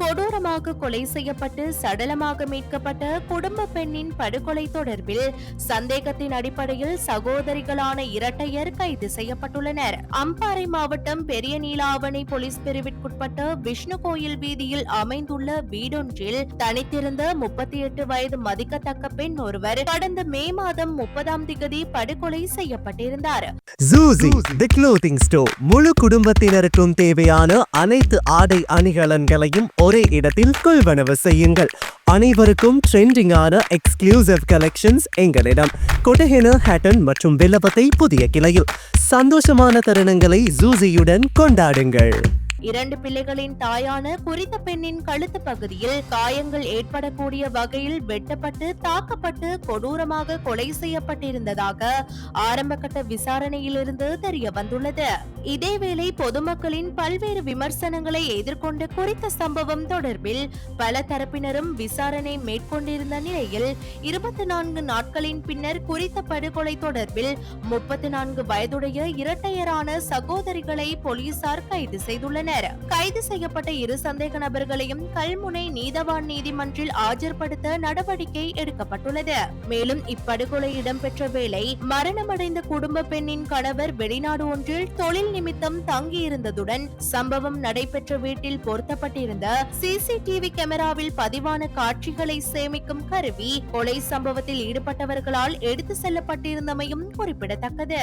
கொடூரமாக கொலை செய்யப்பட்டு சடலமாக மீட்கப்பட்ட குடும்ப பெண்ணின் படுகொலை தொடர்பில் சந்தேகத்தின் அடிப்படையில் சகோதரிகளான இரட்டையர் கைது செய்யப்பட்டுள்ளனர். அம்பாறை மாவட்டம் பெரிய நீலாவணை போலீஸ் பிரிவிற்குட்பட்ட விஷ்ணு கோயில் வீதியில் அமைந்துள்ள வீடொன்றில் தனித்திருந்த முப்பத்தி எட்டு வயது மதிக்கத்தக்க பெண் ஒருவர் கடந்த மே மாதம் முப்பதாம் திகதி படுகொலை செய்யப்பட்டிருந்தார். ஜூசி தி ஸ்டோர் முழு குடும்பத்தினருக்கும் தேவையான அனைத்து ஆடை அணிகலன்களையும் ஒரே இடத்தில் கொள்வனவு செய்யுங்கள். அனைவருக்கும் ட்ரெண்டிங்கான எக்ஸ்க்ளூசிவ் கலெக்ஷன்ஸ் எங்களிடம். கொட்டஹென ஹேட்டன் மற்றும் வில்லபத்தை புதிய கிளையில். சந்தோஷமான தருணங்களை ஜூசியுடன் கொண்டாடுங்கள். இரண்டு பிள்ளைகளின் தாயான குறித்த பெண்ணின் கழுத்து பகுதியில் காயங்கள் ஏற்படக்கூடிய வகையில் வெட்டப்பட்டு தாக்கப்பட்டு கொடூரமாக கொலை செய்யப்பட்டிருந்ததாக ஆரம்பகட்ட விசாரணையிலிருந்து தெரிய வந்துள்ளது. இதேவேளை பொதுமக்களின் பல்வேறு விமர்சனங்களை எதிர்கொண்ட குறித்த சம்பவம் தொடர்பில் பல தரப்பினரும் விசாரணை மேற்கொண்டிருந்த நிலையில் இருபத்தி நான்கு நாட்களின் பின்னர் குறித்த படுகொலை தொடர்பில் முப்பத்தி நான்கு வயதுடைய இரட்டையரான சகோதரிகளை போலீசார் கைது செய்துள்ளனர். கைது செய்யப்பட்ட இரு சந்தேக நபர்களையும் கல்முனை நீதவான் நீதிமன்றில் ஆஜர்படுத்த நடவடிக்கை எடுக்கப்பட்டுள்ளது. மேலும் இப்படுகொலை இடம்பெற்ற வேளை மரணமடைந்த குடும்ப பெண்ணின் கணவர் வெளிநாடு ஒன்றில் தொழில் நிமித்தம் தங்கியிருந்ததுடன் சம்பவம் நடைபெற்ற வீட்டில் பொருத்தப்பட்டிருந்த சிசிடிவி கேமராவில் பதிவான காட்சிகளை சேமிக்கும் கருவி கொலை சம்பவத்தில் ஈடுபட்டவர்களால் எடுத்து செல்லப்பட்டிருந்தமையும் குறிப்பிடத்தக்கது.